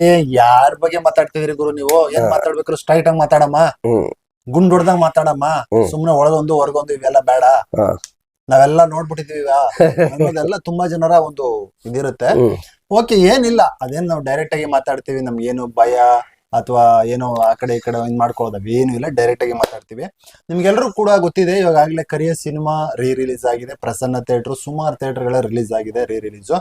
ಏ ಯಾರ ಬಗ್ಗೆ ಮಾತಾಡ್ತಿದ್ರಿ ಗುರು ನೀವು? ಏನ್ ಮಾತಾಡ್ಬೇಕು? ಸ್ಟ್ರೈಟ್ ಆಗಿ ಮಾತಾಡಮ್ಮ. ಗುಂಡ್ ಹೊಡ್ದಂಗ್ ಮಾತಾಡಮ್ಮ. ಸುಮ್ನೆ ಒಳಗೊಂದು ಹೊರಗೊಂದು ಇವೆಲ್ಲ ಬೇಡ. ನಾವೆಲ್ಲ ನೋಡ್ಬಿಟ್ಟಿದೀವಿ. ಅನ್ನೋದೆಲ್ಲ ತುಂಬಾ ಜನರ ಒಂದು ಇದಿರುತ್ತೆ. ಓಕೆ ಏನಿಲ್ಲ. ಅದೇನ್ ನಾವು ಡೈರೆಕ್ಟ್ ಆಗಿ ಮಾತಾಡ್ತೀವಿ. ನಮ್ಗೆ ಏನು ಭಯ ಅಥವಾ ಏನೋ ಆ ಕಡೆ ಈ ಕಡೆ ಮಾಡ್ಕೊಳ್ಳೋದು ಏನು ಇಲ್ಲ. ಡೈರೆಕ್ಟ್ ಆಗಿ ಮಾತಾಡ್ತೀವಿ. ನಿಮ್ಗೆಲ್ಲರೂ ಕೂಡ ಗೊತ್ತಿದೆ ಇವಾಗ ಆಗ್ಲೇ ಕರಿಯ ಸಿನಿಮಾ ರೀ ರಿಲೀಸ್ ಆಗಿದೆ. ಪ್ರಸನ್ನ ಥಿಯೇಟರ್ ಸುಮಾರು ಥಿಯೇಟರ್ಗಳ ರಿಲೀಸ್ ಆಗಿದೆ ರೀ ರಿಲೀಸು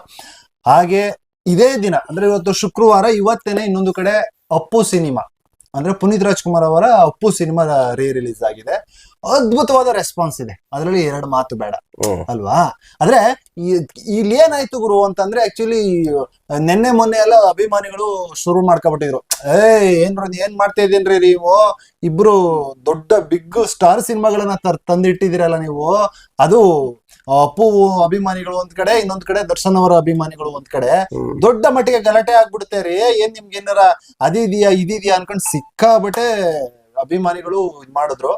ಹಾಗೆ ಇದೇ ದಿನ ಅಂದ್ರೆ ಇವತ್ತು ಶುಕ್ರವಾರ ಇವತ್ತೇನೆ ಇನ್ನೊಂದು ಕಡೆ ಅಪ್ಪು ಸಿನಿಮಾ. ಅಂದ್ರೆ ಪುನೀತ್ ರಾಜ್ಕುಮಾರ್ ಅವರ ಅಪ್ಪು ಸಿನಿಮಾ ರೀ ರಿಲೀಸ್ ಆಗಿದೆ. ಅದ್ಭುತವಾದ ರೆಸ್ಪಾನ್ಸ್ ಇದೆ. ಅದರಲ್ಲಿ ಎರಡು ಮಾತು ಬೇಡ. ಅಲ್ವಾ? ಆದ್ರೆ ಇಲ್ಲಿ ಏನಾಯ್ತು ಗುರು ಅಂತಂದ್ರೆ ಆಕ್ಚುಲಿ ನಿನ್ನೆ ಮೊನ್ನೆ ಎಲ್ಲ ಅಭಿಮಾನಿಗಳು ಶುರು ಮಾಡ್ಕೊಬಿಟ್ಟಿದ್ರು. ಏ ಏನ್ರ ಏನ್ ಮಾಡ್ತಾ ಇದೀನ್ರಿ ನೀವು? ಇಬ್ರು ದೊಡ್ಡ ಬಿಗ್ ಸ್ಟಾರ್ ಸಿನಿಮಾಗಳನ್ನ ತರ್ ತಂದಿಟ್ಟಿದ್ದೀರಲ್ಲ ನೀವು? ಅದು ಅಪ್ಪು ಅಭಿಮಾನಿಗಳು ಒಂದ್ ಕಡೆ ಇನ್ನೊಂದ್ ಕಡೆ ದರ್ಶನ್ ಅವರ ಅಭಿಮಾನಿಗಳು ಒಂದ್ ಕಡೆ. ದೊಡ್ಡ ಮಟ್ಟಿಗೆ ಗಲಾಟೆ ಆಗ್ಬಿಡುತ್ತೆ ರೀ. ಏನ್ ನಿಮ್ಗೆ ಏನಾರ ಅದಿದ್ಯಾ ಇದಿದ್ಯಾ ಅನ್ಕೊಂಡ್ ಸಿಕ್ಕಾಬಟ್ಟೆ ಅಭಿಮಾನಿಗಳು ಇದ್ ಮಾಡಿದ್ರು.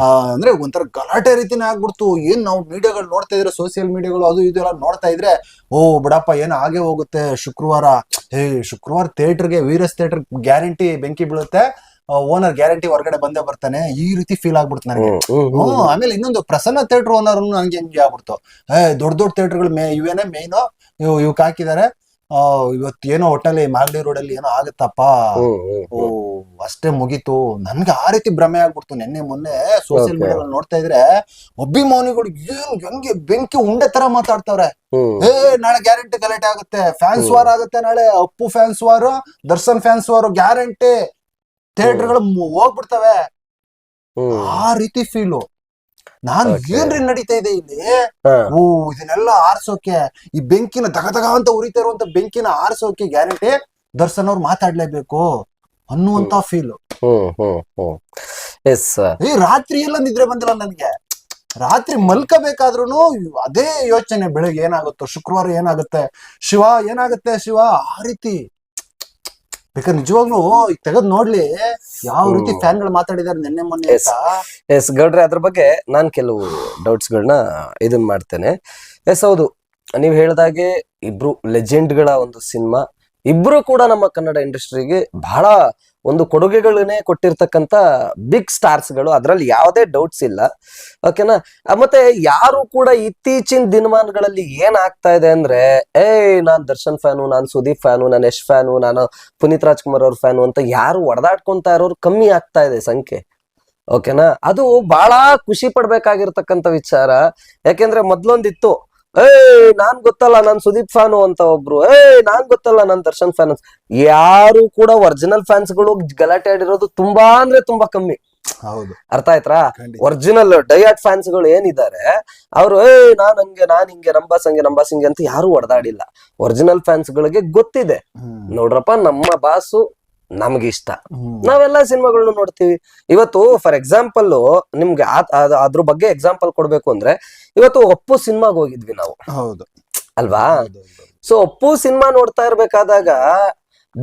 ಆ, ಅಂದ್ರೆ ಒಂಥರ ಗಲಾಟೆ ರೀತಿನೇ ಆಗ್ಬಿಡ್ತು. ಏನ್ ನಾವು ಮೀಡಿಯಾಗಳು ನೋಡ್ತಾ ಇದ್ರೆ ಸೋಷಿಯಲ್ ಮೀಡಿಯಾಗಳು ಅದು ಇದೆಲ್ಲ ಎಲ್ಲ ನೋಡ್ತಾ ಇದ್ರೆ ಓ ಬಿಡಪ್ಪ ಏನ್ ಹಾಗೆ ಹೋಗುತ್ತೆ ಶುಕ್ರವಾರ. ಹೇ ಶುಕ್ರವಾರ ಥಿಯೇಟರ್ಗೆ ವೀರಸ್ ಥಿಯೇಟರ್ ಗ್ಯಾರಂಟಿ ಬೆಂಕಿ ಬೀಳುತ್ತೆ. ಓನರ್ ಗ್ಯಾರಂಟಿ ಹೊರಗಡೆ ಬಂದೇ ಬರ್ತಾನೆ ಈ ರೀತಿ ಫೀಲ್ ಆಗ್ಬಿಡ್ತು ನನಗೆ. ಹ್ಮ್ ಆಮೇಲೆ ಇನ್ನೊಂದು ಪ್ರಸನ್ನ ಥಿಯೇಟರ್ ಓನರ್ ನನಗೆ ಹೆಂಗೆ ಆಗ್ಬಿಡ್ತು. ಏ ದೊಡ್ಡ ದೊಡ್ಡ ಥಿಯೇಟರ್ಗಳು ಮೇ ಇವೇನೆ ಮೇಯ್ನು ಇವ್ ಇವಕ್ ಹಾಕಿದಾರೆ. ಆ, ಇವತ್ತು ಏನೋ ಒಟ್ಟಲ್ಲಿ ಮಾಗಡಿ ರೋಡ್ ಅಲ್ಲಿ ಏನೋ ಆಗುತ್ತಪ್ಪ. ಓ ಅಷ್ಟೇ ಮುಗೀತು. ನನ್ಗೆ ಆ ರೀತಿ ಭ್ರಮೆ ಆಗ್ಬಿಡ್ತು. ನಿನ್ನೆ ಮೊನ್ನೆ ಸೋಷಿಯಲ್. ಮೀಡಿಯಾ ನೋಡ್ತಾ ಇದ್ರೆ ಅಭಿಮಾನಿಗಳು ಏನ್ ಹೆಂಗೆ ಬೆಂಕಿ ಉಂಡೆ ತರ ಮಾತಾಡ್ತಾವ್ರೆ. ಏ ನಾಳೆ ಗ್ಯಾರಂಟಿ ಗಲಾಟೆ ಆಗುತ್ತೆ. ಫ್ಯಾನ್ಸ್ ವಾರ್ ಆಗುತ್ತೆ ನಾಳೆ. Appu fans war Darshan fans war guarantee ಥಿಯೇಟರ್ಗಳು ಹೋಗ್ಬಿಡ್ತವೆ. ಹ್ಮ್. ಆ ರೀತಿ ಫೀಲು ನಾನ್. ಏನ್ರಿ ನಡೀತಾ ಇದೆ ಇಲ್ಲಿ? ಓ ಇದನ್ನೆಲ್ಲ ಆರ್ಸೋಕೆ ಈ ಬೆಂಕಿನ ದಗದಗ ದಗ ಅಂತ ಉರಿತಾ ಇರುವಂತ ಬೆಂಕಿನ ಆರ್ಸೋಕೆ ಗ್ಯಾರಂಟಿ ದರ್ಶನ್ ಅವ್ರು ಮಾತಾಡ್ಲೇಬೇಕು ಅನ್ನುವಂತ ಫೀಲ್ ಈ ರಾತ್ರಿ ಎಲ್ಲ ನಿದ್ರೆ ಬಂದಿಲ್ಲ ನನ್ಗೆ. ರಾತ್ರಿ ಮಲ್ಕಬೇಕಾದ್ರೂ ಅದೇ ಯೋಚನೆ ಬೆಳಗ್ಗೆ ಏನಾಗುತ್ತೋ ಶುಕ್ರವಾರ ಏನಾಗುತ್ತೆ ಶಿವ ಏನಾಗುತ್ತೆ ಶಿವ ಆ ರೀತಿ. ಬೇಕಾದ್ರೆ ನಿಜವಾಗ್ಲೂ ಈಗ ತೆಗೆದ್ ನೋಡ್ಲಿ ಯಾವ ರೀತಿ ಫ್ಯಾನ್ ಫ್ಯಾನ್ಗಳು ಮಾತಾಡಿದಾರೆ ನಿನ್ನೆ ಮೊನ್ನೆ Yes. ಎಸ್ ಗೌಡ್ರೆ ಅದ್ರ ಬಗ್ಗೆ ನಾನ್ ಕೆಲವು ಡೌಟ್ಸ್ ಗಳನ್ನ ಇದನ್ ಮಾಡ್ತೇನೆ. ಎಸ್ ಹೌದು. ನೀವ್ ಹೇಳ್ದಾಗೆ ಇಬ್ರು ಲೆಜೆಂಡ್ಗಳ ಒಂದು ಸಿನಿಮಾ. ಇಬ್ರು ಕೂಡ ನಮ್ಮ ಕನ್ನಡ ಇಂಡಸ್ಟ್ರಿಗೆ ಬಹಳ ಒಂದು ಕೊಡುಗೆಗಳನ್ನೇ ಕೊಟ್ಟಿರ್ತಕ್ಕಂಥ ಬಿಗ್ ಸ್ಟಾರ್ಸ್ಗಳು ಅದ್ರಲ್ಲಿ ಯಾವುದೇ ಡೌಟ್ಸ್ ಇಲ್ಲ. ಓಕೆನಾ ಮತ್ತೆ ಯಾರು ಕೂಡ ಇತ್ತೀಚಿನ ದಿನಮಾನಗಳಲ್ಲಿ ಏನ್ ಆಗ್ತಾ ಇದೆ ಅಂದ್ರೆ, ಏಯ್, ನಾನ್ ದರ್ಶನ್ ಫ್ಯಾನು, ನಾನು ಸುದೀಪ್ ಫ್ಯಾನು, ನಾನು ಯಶ್ ಫ್ಯಾನು, ನಾನು ಪುನೀತ್ ರಾಜ್ಕುಮಾರ್ ಅವ್ರ ಫ್ಯಾನು ಅಂತ ಯಾರು ಒಡೆದಾಡ್ಕೊಂತ ಇರೋರು ಕಮ್ಮಿ ಆಗ್ತಾ ಇದೆ ಸಂಖ್ಯೆ. ಓಕೆನಾ ಅದು ಬಹಳ ಖುಷಿ ಪಡ್ಬೇಕಾಗಿರ್ತಕ್ಕಂಥ ವಿಚಾರ. ಯಾಕೆಂದ್ರೆ ಮೊದ್ಲೊಂದಿತ್ತು ಏಯ್ ನಾನ್ ಗೊತ್ತಲ್ಲ ನಾನ್ ಸುದೀಪ್ ಫ್ಯಾನು ಅಂತ ಒಬ್ರು. ಏಯ್ ನಾನ್ ಗೊತ್ತಲ್ಲ ನಾನ್ ದರ್ಶನ್ ಫ್ಯಾನ್ ಯಾರು ಕೂಡ ಒರಿಜಿನಲ್ ಫ್ಯಾನ್ಸ್ಗಳು ಗಲಾಟೆ ಆಡಿರೋದು ತುಂಬಾ ಅಂದ್ರೆ ತುಂಬಾ ಕಮ್ಮಿ. ಹೌದು. ಅರ್ಥ ಆಯ್ತಾ. ಒರಿಜಿನಲ್ ಡಯಾಟ್ ಫ್ಯಾನ್ಸ್ಗಳು ಏನಿದ್ದಾರೆ ಅವರು ಏ ನಾನ್ ಹಂಗೆ ನಾನ್ ಹಿಂಗೆ ನಂಬಾಸ್ ಹಂಗೆ ನಂಬಾಸ್ ಹಿಂಗೆ ಅಂತ ಯಾರು ಹೊಡೆದಾಡಿಲ್ಲ ಒರಿಜಿನಲ್ ಫ್ಯಾನ್ಸ್ ಗಳಿಗೆ ಗೊತ್ತಿದೆ ನೋಡ್ರಪ್ಪ ನಮ್ಮ ಬಾಸು ನಮ್ಗೆ ಇಷ್ಟ. ನಾವೆಲ್ಲ ಸಿನಿಮಾಗಳನ್ನ ನೋಡ್ತೀವಿ. ಇವತ್ತು ಫಾರ್ ಎಕ್ಸಾಂಪಲ್ ನಿಮ್ಗೆ ಅದ್ರ ಬಗ್ಗೆ ಎಕ್ಸಾಂಪಲ್ ಕೊಡ್ಬೇಕು ಅಂದ್ರೆ ಇವತ್ತು ಒಪ್ಪು ಸಿನಿಮಾಗ್ ಹೋಗಿದ್ವಿ ನಾವು. ಹೌದು. ಅಲ್ವಾ. ಸೊ ಒಪ್ಪು ಸಿನಿಮಾ ನೋಡ್ತಾ ಇರ್ಬೇಕಾದಾಗ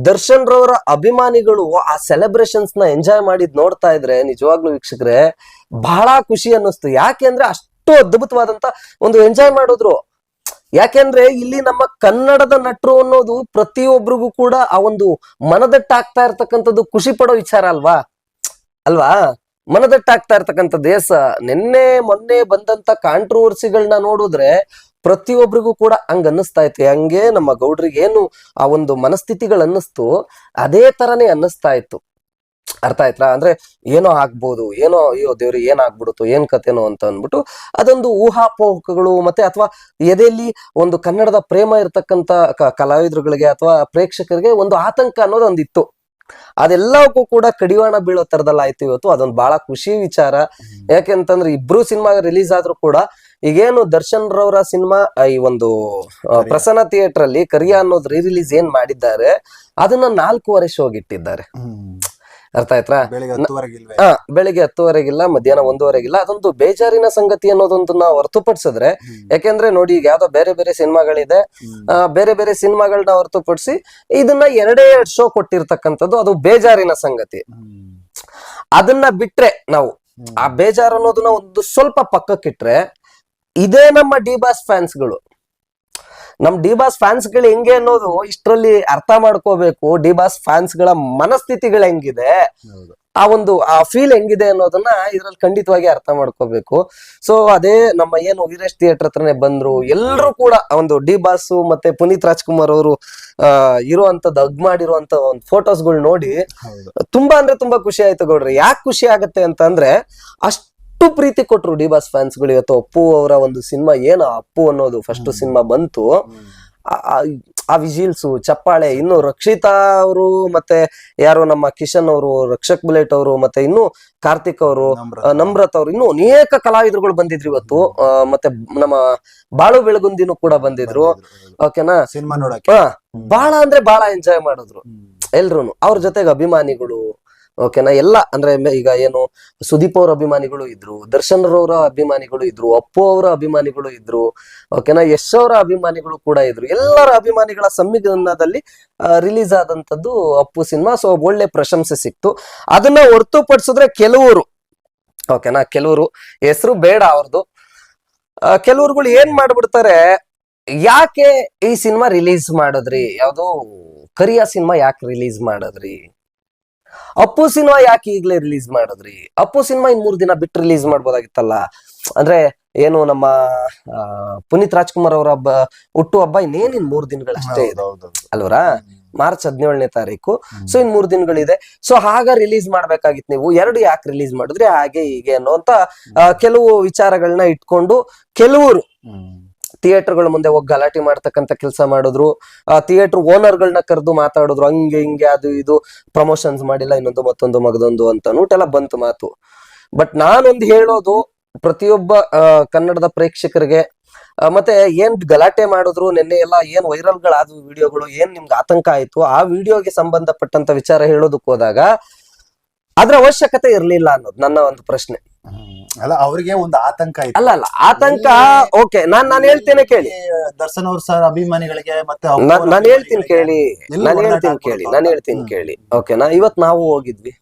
ದರ್ಶನ್ ರವರ ಅಭಿಮಾನಿಗಳು ಆ ಸೆಲೆಬ್ರೇಷನ್ಸ್ನ ಎಂಜಾಯ್ ಮಾಡಿದ್ ನೋಡ್ತಾ ಇದ್ರೆ ನಿಜವಾಗ್ಲೂ ವೀಕ್ಷಕರೇ ಬಹಳ ಖುಷಿ ಅನ್ನಿಸ್ತು. ಯಾಕೆಂದ್ರೆ ಅಷ್ಟು ಅದ್ಭುತವಾದಂತ ಒಂದು ಎಂಜಾಯ್ ಮಾಡಿದ್ರು. ಯಾಕೆಂದ್ರೆ ಇಲ್ಲಿ ನಮ್ಮ ಕನ್ನಡದ ನಟರು ಅನ್ನೋದು ಪ್ರತಿಯೊಬ್ಬರಿಗೂ ಕೂಡ ಆ ಒಂದು ಮನದಟ್ಟಾಗ್ತಾ ಇರ್ತಕ್ಕಂಥದ್ದು ಖುಷಿ ಪಡೋ ವಿಚಾರ ಅಲ್ವಾ? ಅಲ್ವಾ? ಮನದಟ್ಟಾಗ್ತಾ ಇರ್ತಕ್ಕಂಥದ್ದು. ಎಸ್ ನಿನ್ನೆ, ಮೊನ್ನೆ ಬಂದಂತ ಕಾಂಟ್ರವರ್ಸಿಗಳನ್ನ ನೋಡಿದ್ರೆ ಪ್ರತಿಯೊಬ್ಬರಿಗೂ ಕೂಡ ಹಂಗ ಅನ್ನಿಸ್ತಾ ಇತ್ತು. ಹಂಗೆ ನಮ್ಮ ಗೌಡ್ರಿಗೆ ಏನು ಆ ಒಂದು ಮನಸ್ಥಿತಿಗಳು ಅನ್ನಿಸ್ತು, ಅದೇ ತರನೇ ಅನ್ನಿಸ್ತಾ ಇತ್ತು. ಅರ್ಥ ಆಯ್ತಾ ಅಂದ್ರೆ ಏನೋ ಆಗ್ಬೋದು ಏನೋ ಅಯ್ಯೋ ದೇವ್ರಿ ಏನ್ ಆಗ್ಬಿಡುತ್ತೋ ಏನ್ ಕತೆನೋ ಅಂತ ಅಂದ್ಬಿಟ್ಟು ಅದೊಂದು ಊಹಾಪೋಹಗಳು ಮತ್ತೆ ಅಥವಾ ಎದೆಯಲ್ಲಿ ಒಂದು ಕನ್ನಡದ ಪ್ರೇಮ ಇರತಕ್ಕಂತ ಕಲಾವಿದರುಗಳಿಗೆ ಅಥವಾ ಪ್ರೇಕ್ಷಕರಿಗೆ ಒಂದು ಆತಂಕ ಅನ್ನೋದು ಒಂದಿತ್ತು ಅದೆಲ್ಲವಕ್ಕೂ ಕೂಡ ಕಡಿವಾಣ ಬೀಳೋ ತರದಲ್ಲ ಆಯ್ತು ಇವತ್ತು ಅದೊಂದು ಬಹಳ ಖುಷಿ ವಿಚಾರ. ಯಾಕೆಂತಂದ್ರೆ ಇಬ್ರು ಸಿನಿಮಾ ರಿಲೀಸ್ ಆದ್ರೂ ಕೂಡ ಈಗೇನು ದರ್ಶನ್ ರವರ ಸಿನಿಮಾ ಈ ಒಂದು ಪ್ರಸನ್ನ ಥಿಯೇಟರ್ ಅಲ್ಲಿ ಕರಿಯ ಅನ್ನೋದು ರೀ ರಿಲೀಸ್ ಏನ್ ಮಾಡಿದ್ದಾರೆ ಅದನ್ನ ನಾಲ್ಕೂವರೆ ಶೋಗೆ ಇಟ್ಟಿದ್ದಾರೆ. ಹ್ಮ್. ಅರ್ಥ ಆಯ್ತಾ? ಬೆಳಿಗ್ಗೆ ಹತ್ತುವರೆಗೆ ಇಲ್ವೇ ಹಾ ಬೆಳಿಗ್ಗೆ ಹತ್ತುವರೆಗಿಲ್ಲ ಮಧ್ಯಾಹ್ನ ಒಂದೂವರೆಗಿಲ್ಲ ಅದೊಂದು ಬೇಜಾರಿನ ಸಂಗತಿ ಅನ್ನೋದೊಂದನ್ನ ಹೊರತುಪಡಿಸಿದ್ರೆ. ಯಾಕೆಂದ್ರೆ ನೋಡಿ ಈಗ ಯಾವ್ದೋ ಬೇರೆ ಬೇರೆ ಸಿನಿಮಾಗಳಿದೆ ಆ, ಬೇರೆ ಬೇರೆ ಸಿನಿಮಾಗಳನ್ನ ಹೊರತುಪಡಿಸಿ ಇದನ್ನ ಎರಡೇ ಎರಡ್ ಶೋ ಕೊಟ್ಟಿರ್ತಕ್ಕಂಥದ್ದು ಅದು ಬೇಜಾರಿನ ಸಂಗತಿ. ಅದನ್ನ ಬಿಟ್ರೆ ನಾವು ಆ ಬೇಜಾರು ಅನ್ನೋದನ್ನ ಒಂದು ಸ್ವಲ್ಪ ಪಕ್ಕಕ್ಕಿಟ್ರೆ ಇದೇ ನಮ್ಮ ಡಿ ಬಾಸ್ ಫ್ಯಾನ್ಸ್ಗಳು ನಮ್ ಡಿ ಬಾಸ್ ಫ್ಯಾನ್ಸ್ಗಳು ಹೆಂಗೆ ಅನ್ನೋದು ಇಷ್ಟರಲ್ಲಿ ಅರ್ಥ ಮಾಡ್ಕೋಬೇಕು. ಡಿ ಬಾಸ್ ಫ್ಯಾನ್ಸ್ಗಳ ಮನಸ್ಥಿತಿಗಳು ಹೆಂಗಿದೆ? ಆ ಒಂದು ಆ ಫೀಲ್ ಹೆಂಗಿದೆ ಅನ್ನೋದನ್ನ ಇದ್ರಲ್ಲಿ ಖಂಡಿತವಾಗಿ ಅರ್ಥ ಮಾಡ್ಕೋಬೇಕು. ಸೊ ಅದೇ ನಮ್ಮ ಏನು ವೀರೇಶ್ ಥಿಯೇಟರ್ ಹತ್ರನೇ ಬಂದ್ರು ಎಲ್ಲರೂ ಕೂಡ ಒಂದು ಡಿ ಬಾಸ್ ಮತ್ತೆ ಪುನೀತ್ ರಾಜ್ಕುಮಾರ್ ಅವರು ಇರುವಂತದ್ದು ಅಗ್ ಮಾಡಿರುವಂತ ಒಂದು ಫೋಟೋಸ್ಗಳು ನೋಡಿ ತುಂಬಾ ಅಂದ್ರೆ ತುಂಬಾ ಖುಷಿ ಆಯ್ತು ಗೌಡ್ರಿ. ಯಾಕೆ ಖುಷಿ ಆಗತ್ತೆ ಅಂತಂದ್ರೆ ಅಷ್ಟು ಪ್ರೀತಿ ಕೊಟ್ರು ಡಿ ಬಾಸ್ ಫ್ಯಾನ್ಸ್ಗಳು ಇವತ್ತು ಅಪ್ಪು ಅವರ ಒಂದು ಸಿನಿಮಾ ಏನು ಅಪ್ಪು ಅನ್ನೋದು ಫಸ್ಟ್ ಸಿನಿಮಾ ಬಂತು. ಆ- ವಿಜಿಲ್ಸು ಚಪ್ಪಾಳೆ ಇನ್ನು ರಕ್ಷಿತಾ ಅವರು ಮತ್ತೆ ಯಾರು ನಮ್ಮ ಕಿಶನ್ ಅವರು ರಕ್ಷಕ್ ಬುಲೆಟ್ ಅವರು ಮತ್ತೆ ಇನ್ನು ಕಾರ್ತಿಕ್ ಅವರು ನಮ್ರತ. ಅವರು. ಇನ್ನು ಅನೇಕ ಕಲಾವಿದರುಗಳು ಬಂದಿದ್ರು ಇವತ್ತು. ಮತ್ತೆ ನಮ್ಮ ಬಾಳು ಬೆಳಗುಂದಿನೂ ಕೂಡ ಬಂದಿದ್ರು. ಓಕೆನಾ? ಸಿನಿಮಾ ನೋಡಕ್ಕೆ. ಬಾಳ ಬಹಳ ಅಂದ್ರೆ ಬಹಳ ಎಂಜಾಯ್ ಮಾಡಿದ್ರು. ಎಲ್ರು ಅವ್ರ ಜೊತೆಗೆ ಅಭಿಮಾನಿಗಳು ಓಕೆನಾ ಎಲ್ಲ, ಅಂದ್ರೆ ಈಗ ಏನು ಸುದೀಪ್ ಅವ್ರ ಅಭಿಮಾನಿಗಳು ಇದ್ರು ದರ್ಶನ್ ರವರ ಅಭಿಮಾನಿಗಳು ಇದ್ರು, ಅಪ್ಪು ಅವರ ಅಭಿಮಾನಿಗಳು ಇದ್ರು ಓಕೆನಾ ಯಶ್ ಅವರ ಅಭಿಮಾನಿಗಳು ಕೂಡ ಇದ್ರು. ಎಲ್ಲರ ಅಭಿಮಾನಿಗಳ ಸಂವಿಧಾನದಲ್ಲಿ ರಿಲೀಸ್ ಆದಂತದ್ದು ಅಪ್ಪು ಸಿನಿಮಾ. ಸೊ ಒಳ್ಳೆ ಪ್ರಶಂಸೆ ಸಿಕ್ತು. ಅದನ್ನ ಹೊರತುಪಡಿಸಿದ್ರೆ ಕೆಲವರು ಓಕೆನಾ ಕೆಲವರು, ಹೆಸರು ಬೇಡ ಅವ್ರದ್ದು ಕೆಲವ್ರುಗಳು ಏನ್ ಮಾಡ್ಬಿಡ್ತಾರೆ, ಯಾಕೆ ಈ ಸಿನಿಮಾ ರಿಲೀಸ್ ಮಾಡಿದ್ರಿ? ಯಾವುದು, ಕರಿಯ ಸಿನಿಮಾ ಯಾಕೆ ರಿಲೀಸ್ ಮಾಡಿದ್ರಿ? ಅಪ್ಪು ಸಿನಿಮಾ ಯಾಕೆ ಈಗಲೇ ರಿಲೀಸ್ ಮಾಡಿದ್ರಿ? ಅಪ್ಪು ಸಿನಿಮಾ ಇನ್ ಮೂರ್ ದಿನ ಬಿಟ್ಟು ರಿಲೀಸ್ ಮಾಡ್ಬೋದಾಗಿತ್ತಲ್ಲ. ಅಂದ್ರೆ ಏನು ನಮ್ಮ ಪುನೀತ್ ರಾಜ್ಕುಮಾರ್ ಅವರ ಹಬ್ಬ ಹುಟ್ಟು ಹಬ್ಬ ಇನ್ನೇನ್ ಇನ್ ಮೂರ್ ದಿನಗಳಷ್ಟೇ ಇದೆ. ಅಲ್ವರಾ? ಮಾರ್ಚ್ ಹದಿನೇಳನೇ ತಾರೀಕು. ಸೊ ಇನ್ ಮೂರ್ ದಿನಗಳಿದೆ. ಸೊ ಹಾಗ ರಿಲೀಸ್ ಮಾಡ್ಬೇಕಾಗಿತ್ತು ನೀವು. ಎರಡು ಯಾಕೆ ರಿಲೀಸ್ ಮಾಡಿದ್ರಿ? ಹಾಗೆ ಹೀಗೆ ಅನ್ನೋಂತ ಆ, ಕೆಲವು ವಿಚಾರಗಳನ್ನ ಇಟ್ಕೊಂಡು ಕೆಲವರು. ಥಿಯೇಟರ್ಗಳ ಮುಂದೆ ಹೋಗಿ ಗಲಾಟೆ ಮಾಡ್ತಕ್ಕಂಥ ಕೆಲಸ ಮಾಡಿದ್ರು ಆ ಥಿಯೇಟರ್ ಓನರ್ಗಳನ್ನ ಕರೆದು ಮಾತಾಡಿದ್ರು, ಹಂಗೆ, ಹಿಂಗೆ, ಅದು, ಇದು ಪ್ರಮೋಷನ್ಸ್ ಮಾಡಿಲ್ಲ, ಇನ್ನೊಂದು ಮತ್ತೊಂದು ಮಗದೊಂದು ಅಂತ ಊಟೆಲ್ಲ ಬಂತು ಮಾತು ಬಟ್ ನಾನೊಂದು ಹೇಳೋದು, ಪ್ರತಿಯೊಬ್ಬ ಕನ್ನಡದ ಪ್ರೇಕ್ಷಕರಿಗೆ ಮತ್ತೆ ಏನ್ ಗಲಾಟೆ ಮಾಡಿದ್ರು, ನಿನ್ನೆ ಎಲ್ಲ ಏನ್ ವೈರಲ್ಗಳಾದ್ವು ವಿಡಿಯೋಗಳು, ಏನ್ ನಿಮ್ಗೆ ಆತಂಕ ಆಯ್ತು, ಆ ವಿಡಿಯೋಗೆ ಸಂಬಂಧಪಟ್ಟಂತ ವಿಚಾರ ಹೇಳೋದಕ್ಕೆ ಹೋದಾಗ ಅದ್ರ ಅವಶ್ಯಕತೆ ಇರಲಿಲ್ಲ ಅನ್ನೋದು ನನ್ನ ಒಂದು ಪ್ರಶ್ನೆ. ಅಲ್ಲ ಅವ್ರಿಗೆ ಒಂದು ಆತಂಕ ಇತ್ತು. ಅಲ್ಲ ಅಲ್ಲ ಆತಂಕ ಓಕೆ ನಾನ್ ನಾನು ಹೇಳ್ತೇನೆ ಕೇಳಿ. ದರ್ಶನ್ ಅವ್ರ ಸರ್ ಅಭಿಮಾನಿಗಳಿಗೆ ಮತ್ತೆ ನಾನು ನಾನ್ ಹೇಳ್ತೀನಿ ಕೇಳಿ ನಾನು ನಾನ್ ಒಡನಾಟ ಹೇಳ್ತೀನಿ ಕೇಳಿ ನಾನು. ಹೇಳ್ತೀನಿ ಕೇಳಿ. ಓಕೆ ನಾ ಇವತ್ ನಾವು ಹೋಗಿದ್ವಿ.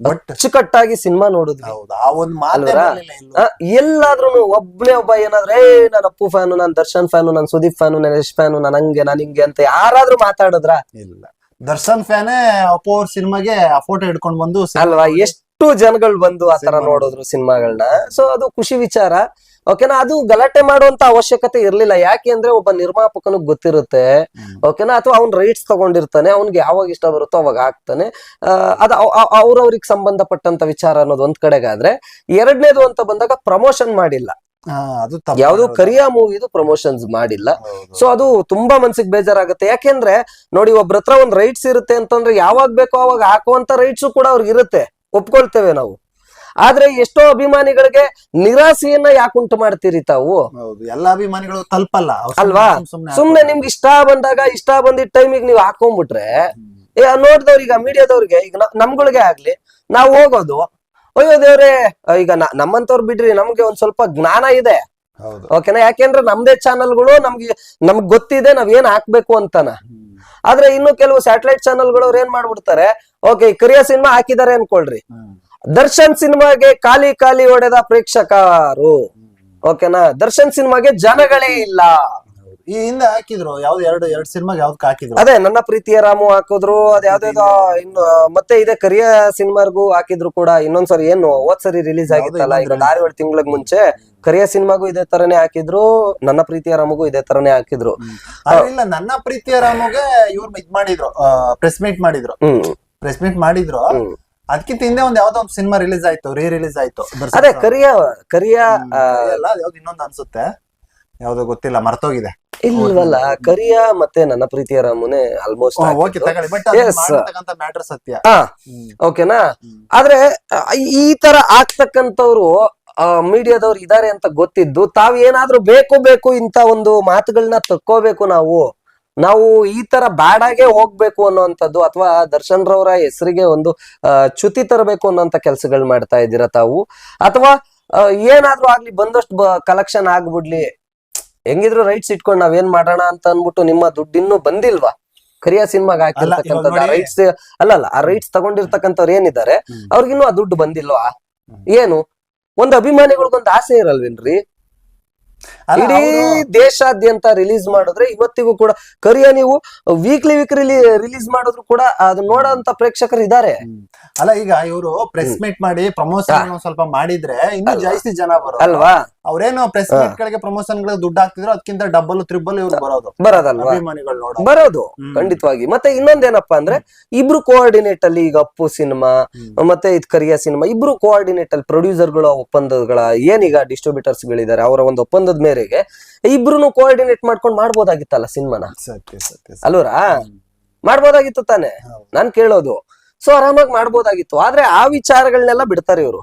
ಬಟ್ ಅಚ್ಚುಕಟ್ಟಾಗಿ ಸಿನಿಮಾ ನೋಡಿದ್ವಿ. ಹೌದು ಆ ಒಂದ್ ಮಾತೇ ಅಲ್ವರಾ? ಬರ್ಲಿಲ್ಲ ಎಲ್ಲೂ. ಆ, ಎಲ್ಲಾದ್ರೂ ಒಬ್ನೇ ಒಬ್ಬ ಏನಾದ್ರೆ ಏ ನಾನು ಅಪ್ಪು ಫ್ಯಾನು ನಾನು ದರ್ಶನ್ ಫ್ಯಾನು ನಾನು ಸುದೀಪ್ ಫ್ಯಾನು ನಾನು ಯಶ್ ಫ್ಯಾನು ನಾನು ಹಂಗೆ ನಾನು ಹಿಂಗೆ ಅಂತ ಯಾರಾದ್ರೂ ಮಾತಾಡಿದ್ರ? ಇಲ್ಲ. ದರ್ಶನ್ ಫ್ಯಾನೇ ಅಪ್ಪು ಅವ್ರ ಸಿನಿಮಾಗೆ ಆ ಫೋಟೋ ಹಿಡ್ಕೊಂಡ್ ಬಂದು ಅಲ್ವಾ? ನೋಡಿ- ಎಷ್ಟು ಜನಗಳು ಬಂದು ಆ ತರ ನೋಡಿದ್ರು ಸಿನಿಮಾಗಳನ್ನ ಸೊ ಅದು ಖುಷಿ ವಿಚಾರ. ಓಕೆನಾ ಅದು ಗಲಾಟೆ ಮಾಡುವಂತ ಅವಶ್ಯಕತೆ ಇರ್ಲಿಲ್ಲ. ಯಾಕೆ ಅಂದ್ರೆ ಒಬ್ಬ ನಿರ್ಮಾಪಕನಿಗೆ ಗೊತ್ತಿರುತ್ತೆ. ಓಕೆನಾ ಅಥವಾ ಅವ್ನ ರೈಟ್ಸ್ ತಗೊಂಡಿರ್ತಾನೆ ಅವ್ನಿಗೆ ಯಾವಾಗ ಇಷ್ಟ ಬರುತ್ತೋ ಅವಾಗ ಹಾಕ್ತಾನೆ. ಅದು ಅವ್ರವ್ರಿಗೆ ಸಂಬಂಧಪಟ್ಟಂತ ವಿಚಾರ ಅನ್ನೋದು ಒಂದ್ ಕಡೆಗಾದ್ರೆ ಎರಡನೇದು ಅಂತ ಬಂದಾಗ ಪ್ರಮೋಷನ್ ಮಾಡಿಲ್ಲ. ಯಾವ್ದು. ಕರಿಯಾ ಮೂವಿದು ಪ್ರಮೋಷನ್ಸ್ ಮಾಡಿಲ್ಲ. ಸೊ ಅದು ತುಂಬಾ ಮನ್ಸಿಗೆ ಬೇಜಾರಾಗುತ್ತೆ. ಯಾಕೆಂದ್ರೆ ನೋಡಿ ಒಬ್ರ ಹತ್ರ ಒಂದ್ ರೈಟ್ಸ್ ಇರುತ್ತೆ ಅಂತಂದ್ರೆ ಯಾವಾಗ ಬೇಕೋ ಅವಾಗ ಹಾಕುವಂತ ರೈಟ್ಸ್ ಕೂಡ ಅವ್ರಿಗೆ ಇರುತ್ತೆ. ಒಪ್ಕೊಳ್ತೇವೆ ನಾವು. ಆದ್ರೆ ಎಷ್ಟೋ ಅಭಿಮಾನಿಗಳಿಗೆ ನಿರಾಸೆಯನ್ನ ಯಾಕೆ ಉಂಟು ಮಾಡ್ತೀರಿ ತಾವು? ಎಲ್ಲಾ ಅಭಿಮಾನಿಗಳು ತಲುಪಲ್ಲ. ಅಲ್ವಾ? ಸುಮ್- ಸುಮ್ನೆ ನಿಮ್ಗೆ ಇಷ್ಟ ಬಂದಾಗ ಇಷ್ಟ ಬಂದಿದ್ದ ಟೈಮಿಗೆ ನೀವು ಹಾಕೊಂಡ್ಬಿಟ್ರೆ ನೋಡ್ದವ್ರಿಗೆ ಈಗ ಮೀಡಿಯಾದವ್ರಿಗೆ ಈಗ ನಮ್ಗಳಿಗೆ ಆಗ್ಲಿ ನಾವು ಹೋಗೋದು ಅಯ್ಯೋ ದೇವ್ರೆ ಈಗ ನಮ್ಮಂತವ್ರು ಬಿಡ್ರಿ ನಮ್ಗೆ ಒಂದ್ ಸ್ವಲ್ಪ ಜ್ಞಾನ ಇದೆ. ಓಕೆನಾ ಯಾಕೆಂದ್ರೆ ನಮ್ದೇ ಚಾನಲ್ಗಳು ನಮ್ಗೆ ನಮ್ಗೆ ಗೊತ್ತಿದೆ ನಾವ್ ಏನ್ ಹಾಕ್ಬೇಕು ಅಂತಾನ. ಆದ್ರೆ ಇನ್ನು ಕೆಲವು ಸ್ಯಾಟಲೈಟ್ ಚಾನಲ್ಗಳು ಅವ್ರು ಏನ್ ಮಾಡ್ಬಿಡ್ತಾರೆ ಓಕೆ ಕರಿಯ ಸಿನಿಮಾ ಹಾಕಿದ್ದಾರೆ ಅನ್ಕೊಳ್ರಿ. ದರ್ಶನ್ ಸಿನಿಮಾಗೆ ಖಾಲಿ ಖಾಲಿ ಹೊಡೆದ ಪ್ರೇಕ್ಷಕರು. ಓಕೆನಾ ದರ್ಶನ್ ಸಿನಿಮಾಗೆ ಜನಗಳೇ ಇಲ್ಲ. ಈ ಹಿಂದೆ ಹಾಕಿದ್ರು ಯಾವ್ದು ಎರಡು ಎರಡು ಸಿನಿಮಾಗೆ ಯಾವ್ದು ಹಾಕಿದ್ರು. ಅದೇ ನನ್ನ ಪ್ರೀತಿಯ ರಾಮು ಹಾಕಿದ್ರು ಅದ್ ಯಾವ್ದಾವ್ದೋ ಇನ್ನು ಮತ್ತೆ ಇದೆ ಕರಿಯ ಸಿನಿಮಾರ್ಗು ಹಾಕಿದ್ರು ಕೂಡ ಇನ್ನೊಂದ್ಸರಿ ಏನು ಹೋದ್ ಸರಿ ರಿಲೀಸ್ ಆಗಿತ್ತಲ್ಲ ಈಗ ಆರೇಳು ಆರು ಏಳು ತಿಂಗಳಿಗೆ ಮುಂಚೆ ಕರಿಯ ಸಿನಿಮಾಗೂ ಇದೇ ತರನೇ ಹಾಕಿದ್ರು ನನ್ನ ಪ್ರೀತಿಯ ರಾಮಗೂ ಇದೇ ತರನೇ ಹಾಕಿದ್ರು. ಆದ್ರೆ ಇಲ್ಲ ನನ್ನ ಪ್ರೀತಿಯ ರಾಮುಗೆ ಇವ್ರು ಇದ್ ಮಾಡಿದ್ರು ಪ್ರೆಸ್ ಮೀಟ್ ಮಾಡಿದ್ರು. ಹ್ಮ್. ಪ್ರೆಸ್ ಮೀಟ್ ಮಾಡಿದ್ರು. ಅದಕ್ಕಿಂತ ಹಿಂದೆ ಒಂದ್ ಯಾವ್ದೋ ಒಂದ್ ಸಿನಿಮಾ ರಿಲೀಸ್ ಆಯ್ತು ರೀ ರಿಲೀಸ್ ಆಯ್ತು. ಅದೇ. ಕರಿಯ ಕರಿಯ ಅಲ್ಲ ಅದ್ ಯಾವ್ದು ಇನ್ನೊಂದ್ ಅನ್ಸುತ್ತೆ. ಯಾವ್ದೋ ಗೊತ್ತಿಲ್ಲ ಮರ್ತೋಗಿದೆ. ಇಲ್ವಲ್ಲ ಕರಿಯ ಮತ್ತೆ ನನ್ನ ಪ್ರೀತಿಯ ರಾಮುನೆ ಆಲ್ಮೋಸ್ಟ್ ಓಕೆ ತಗೊಳ್ಳಿ. But Yes. ಮಾಡತಕ್ಕಂತ ಮ್ಯಾಟರ್ ಸತ್ಯ. ಓಕೆನಾ ಆದ್ರೆ ಈ ತರ ಆಗ್ತಕ್ಕಂಥವ್ರು ಮೀಡಿಯಾದವ್ರು ಇದಾರೆ ಅಂತ ಗೊತ್ತಿದ್ದು ತಾವ್ ಏನಾದ್ರು ಬೇಕು ಬೇಕು ಇಂತ ಒಂದು ಮಾತುಗಳನ್ನ ತಕ್ಕೋಬೇಕು ನಾವು. ನಾವು ಈ ತರ ಬ್ಯಾಡಾಗೆ ಹೋಗ್ಬೇಕು ಅನ್ನೋಂಥದ್ದು ಅಥವಾ ದರ್ಶನ್ ರವರ ಹೆಸರಿಗೆ ಒಂದು ಚ್ಯುತಿ ತರಬೇಕು ಅನ್ನೋಂತ ಕೆಲಸಗಳು ಮಾಡ್ತಾ ಇದ್ದೀರಾ ತಾವು? ಅಥವಾ ಏನಾದ್ರು ಏನಾದ್ರೂ ಆಗ್ಲಿ ಬಂದಷ್ಟು ಕಲೆಕ್ಷನ್ ಆಗ್ಬಿಡ್ಲಿ. ಹೆಂಗಿದ್ರು ರೈಟ್ಸ್ ಇಟ್ಕೊಂಡು ನಾವೇನ್ ಮಾಡೋಣ ಅಂತ ಅಂದ್ಬಿಟ್ಟು ನಿಮ್ಮ ದುಡ್ಡು ಇನ್ನೂ ಬಂದಿಲ್ವಾ? ಕರಿಯ ಸಿನಿಮಾಗ ಹಾಕಿರ್ತಕ್ಕಂಥದ್ದು ರೈಟ್ಸ್ ಅಲ್ಲ ಅಲ್ಲ ಆ ರೈಟ್ಸ್ ತಗೊಂಡಿರ್ತಕ್ಕಂಥವ್ರು ಏನಿದ್ದಾರೆ ಅವ್ರಿಗಿನ್ನು ಆ ದುಡ್ಡು ಬಂದಿಲ್ವಾ. ಏನು? ಒಂದ್ ಅಭಿಮಾನಿಗಳಿಗೊಂದು ಆಸೆ ಇರಲ್ವೇನ್ರಿ? ಇಡೀ ದೇಶಾದ್ಯಂತ ರಿಲೀಸ್ ಮಾಡಿದ್ರೆ ಇವತ್ತಿಗೂ ಕೂಡ ಕರಿಯ ನೀವು ವೀಕ್ಲಿ ವೀಕ್ ರಿಲೀಸ್ ಮಾಡಿದ್ರು ಕೂಡ ಅದನ್ನ ನೋಡೋಂತ ಪ್ರೇಕ್ಷಕರು ಇದಾರೆ. ಅಲ್ಲ ಈಗ ಇವರು ಪ್ರೆಸ್ ಮೀಟ್ ಮಾಡಿ ಪ್ರಮೋಷನ್ ಸ್ವಲ್ಪ ಮಾಡಿದ್ರೆ ಇನ್ನೂ ಜಾಸ್ತಿ ಜನ ಬರೋ ಅಲ್ವಾ? ಅವ್ರೇನು ಪ್ರೆಸ್ ಗಳಿಗೆ ಪ್ರಮೋಷನ್ ಗಳಿಗೆ ದುಡ್ಡು ಹಾಕ್ತಿದ್ರು ಅದಕ್ಕಿಂತ ಡಬ್ಬಲ್ ತ್ರಿಬಲ್ ಇವ್ರು ಬರೋದು. ಬರೋದಲ್ವಾ? ಅಭಿಮಾನಿಗಳು ನೋಡೋ ಬರೋದು ಖಂಡಿತವಾಗಿ. ಮತ್ತೆ ಇನ್ನೊಂದೇನಪ್ಪಾ ಅಂದ್ರೆ ಇಬ್ರು ಕೋಆರ್ಡಿನೇಟ್ ಅಲ್ಲಿ ಈಗ ಅಪ್ಪು ಸಿನಿಮಾ ಮತ್ತೆ ಇದ್ ಕರಿಯ ಸಿನಿಮಾ ಇಬ್ರು ಕೋಆರ್ಡಿನೇಟ್ ಅಲ್ಲಿ ಪ್ರೊಡ್ಯೂಸರ್ಗಳ ಒಪ್ಪಂದಗಳ ಏನೀಗ ಡಿಸ್ಟ್ರಿಬ್ಯೂಟರ್ಸ್ ಗಳಿದ್ದಾರೆ ಅವರ ಒಂದು ಒಪ್ಪಂದದ ಮೇರೆಗೆ ಇಬ್ರು ಕೋಆರ್ಡಿನೇಟ್ ಮಾಡ್ಕೊಂಡು ಮಾಡ್ಬೋದಾಗಿತ್ತಲ್ಲ ಸಿನಿಮಾನ? ಸತ್ಯ ಸತ್ಯ ಸತ್ಯ. ಅಲ್ವರಾ? ಮಾಡ್ಬೋದಾಗಿತ್ತು ತಾನೆ. ನಾನ್ ಕೇಳೋದು. ಸೊ ಆರಾಮಾಗಿ ಮಾಡ್ಬೋದಾಗಿತ್ತು. ಆದ್ರೆ ಆ ವಿಚಾರಗಳನ್ನೆಲ್ಲ ಬಿಡ್ತಾರೆ ಇವರು.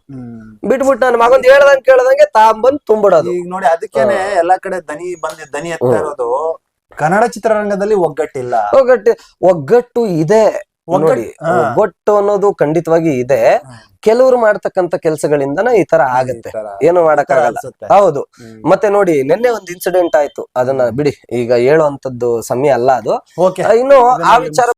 ಬಿಟ್ಬಿಟ್ಟು ನನ್ನ ಮಗಂದ್ ಹೇಳ್ದಂಗ್ ಕೇಳ್ದಂಗೆ ತಾಂಬಂದ್ ತುಂಬಿಡೋದು. ಈಗ ನೋಡಿ ಅದಕ್ಕೇನೆ ಎಲ್ಲಾ ಕಡೆ ದನಿ ಬಂದಿ ದನಿ ಎತ್ತಾ ಇರೋದು. ಕನ್ನಡ ಚಿತ್ರರಂಗದಲ್ಲಿ ಒಗ್ಗಟ್ಟಿಲ್ಲ. ಒಗ್ಗಟ್ಟು ಒಗ್ಗಟ್ಟು ಇದೆ. ನೋಡಿ ಒಗ್ಗಟ್ಟು ಅನ್ನೋದು ಖಂಡಿತವಾಗಿ ಇದೆ. ಕೆಲವರು ಮಾಡ್ತಕ್ಕಂತ ಕೆಲಸಗಳಿಂದ ಈ ತರ ಆಗತ್ತೆ. ಏನು ಮಾಡಕ್ಕಾಗಲ್ಲ. ಅನ್ಸುತ್ತೆ. ಹೌದು. ಮತ್ತೆ ನೋಡಿ ನಿನ್ನೆ ಒಂದು ಇನ್ಸಿಡೆಂಟ್ ಆಯ್ತು. ಅದನ್ನ ಬಿಡಿ ಈಗ ಹೇಳುವಂತದ್ದು ಸಮಯ ಅಲ್ಲ ಅದು. ಇನ್ನು ಆ ವಿಚಾರ